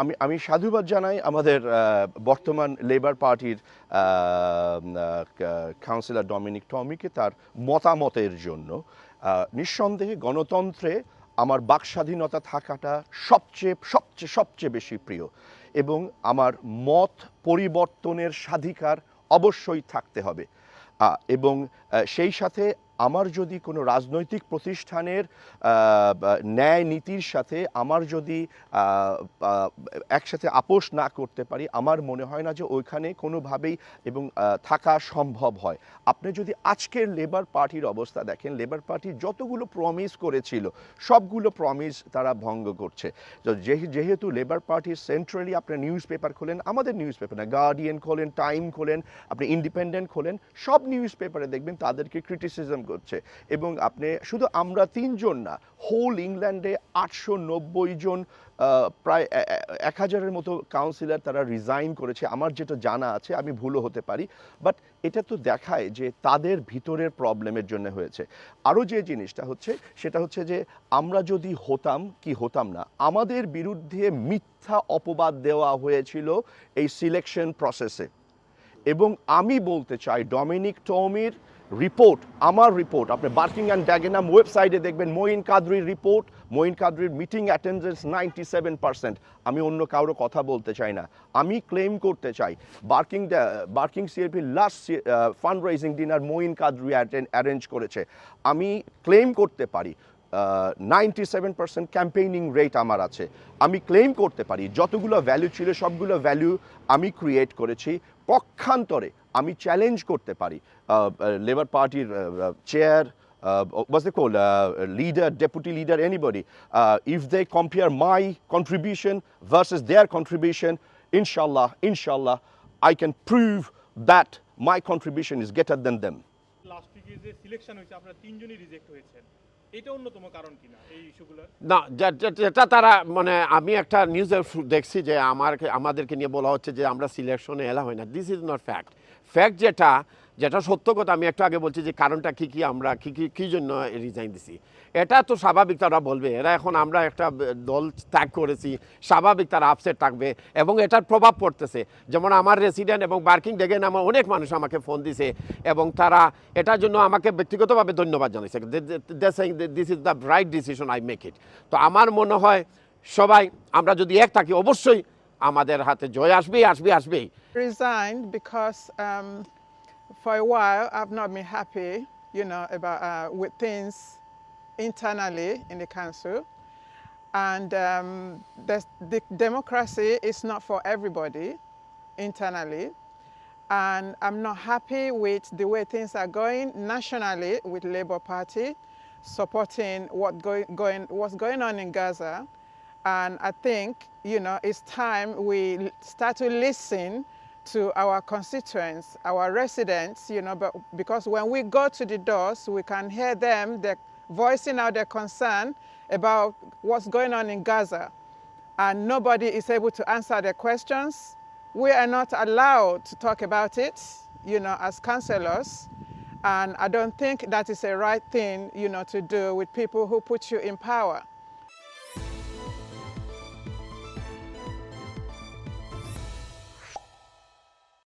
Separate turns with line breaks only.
আমি আমি সাধুবাদ জানাই আমাদের বর্তমান লেবার পার্টির কাউন্সিলর ডমিনিক টমিকে তার মতামতের জন্য। নিঃসন্দেহে গণতন্ত্রে আমার বাক স্বাধীনতা থাকাটা সবচেয়ে সবচেয়ে সবচেয়ে বেশি প্রিয় এবং আমার মত পরিবর্তনের স্বাধিকার অবশ্যই থাকতে হবে। এবং সেই সাথে আমার যদি কোনো রাজনৈতিক প্রতিষ্ঠানের ন্যায় নীতির সাথে আমার যদি একসাথে আপোষ না করতে পারি, আমার মনে হয় না যে ওইখানে কোনোভাবেই এবং থাকা সম্ভব হয়। আপনি যদি আজকের লেবার পার্টির অবস্থা দেখেন লেবার পার্টি যতগুলো প্রমিস করেছিল, সবগুলো প্রমিস তারা ভঙ্গ করছে। যেহেতু লেবার পার্টির সেন্ট্রালি আপনি নিউজ পেপার খোলেন, আমাদের নিউজ পেপার না গার্ডিয়ান খোলেন টাইম খোলেন, আপনি ইন্ডিপেন্ডেন্ট খোলেন, সব নিউজ পেপারে দেখবেন তাদেরকে ক্রিটিসিজম করছে। এবং আপনি শুধু আমরা তিনজন না হোল ইংল্যান্ডে আটশো নব্বই জন প্রায় এক হাজারের মতো কাউন্সিলর তারা রিজাইন করেছে। আমার যেটা জানা আছে, আমি ভুলও হতে পারি। বাট এটা তো দেখায় যে তাদের ভিতরের প্রবলেমের জন্য হয়েছে। আরও যে জিনিসটা হচ্ছে, সেটা হচ্ছে যে আমরা যদি হতাম, কি হতাম না, আমাদের বিরুদ্ধে মিথ্যা অপবাদ দেওয়া হয়েছিল এই সিলেকশন প্রসেসে এবং আমি বলতে চাই ডমিনিক টমির রিপোর্ট আমার রিপোর্ট আপনি বার্কিং অ্যান্ড ড্যাগেনাম ওয়েবসাইটে দেখবেন মঈন কাদরির report Moin কাদরির meeting attendance ninety seven percent আমি অন্য কারও কথা বলতে চাই না, আমি ক্লেম করতে চাই। Barking Barking CAP last fundraising dinner Moin Qadri arrange করেছে। আমি ক্লেম করতে পারি। Ninety seven percent campaigning rate আমার আছে। আমি ক্লেম করতে পারি, যতগুলো ভ্যালু ছিল, সবগুলো ভ্যালু আমি ক্রিয়েট করেছি। পক্ষান্তরে আমি চ্যালেঞ্জ করতে পারি। লেবার পার্টির চেয়ার বাস দেখো leader deputy leader anybody if they compare my contribution versus their contribution ইনশাল্লাহ ইনশাল্লাহ I can prove that my contribution is greater than them
last উইকে সিলেকশন হয়েছে, আপনারা এটা অন্যতম
যেটা তারা মানে আমি একটা নিউজে দেখছি যে আমার আমাদেরকে নিয়ে বলা হচ্ছে যে আমরা সিলেকশনে এলা হয় না। This is not fact fact যেটা যেটা সত্য কথা, আমি একটু আগে বলছি যে কারণটা কি কি আমরা, কি কি, কী জন্য রিজাইন দিছি। এটা তো স্বাভাবিক, তারা বলবে, এরা এখন আমরা একটা দল ত্যাগ করেছি, স্বাভাবিক তারা আপসেট থাকবে এবং এটার প্রভাব পড়তেছে। যেমন আমার রেসিডেন্ট এবং বার্কিং ডেগেন আমার অনেক মানুষ আমাকে ফোন দিছে এবং তারা এটার জন্য আমাকে ব্যক্তিগতভাবে ধন্যবাদ জানাইছে। This is the right decision I make it তো আমার মনে হয়, সবাই, আমরা যদি এক থাকি, অবশ্যই আমাদের হাতে জয় আসবেই আসবে আসবেই
resigned because um, for a while I've not been happy, you know, about uh, with things internally in the council, and um, the, the democracy is not for everybody internally, and I'm not happy with the way things are going nationally with Labour Party, supporting what going, going what's going on in Gaza. And I think, you know, it's time we start to listen to our constituents, our residents, you know, but because when we go to the doors, we can hear them, they're voicing out their concern about what's going on in Gaza. And nobody is able to answer their questions. We are not allowed to talk about it, you know, as councillors. And I don't think that is a right thing, you know, to do with people who put you in power.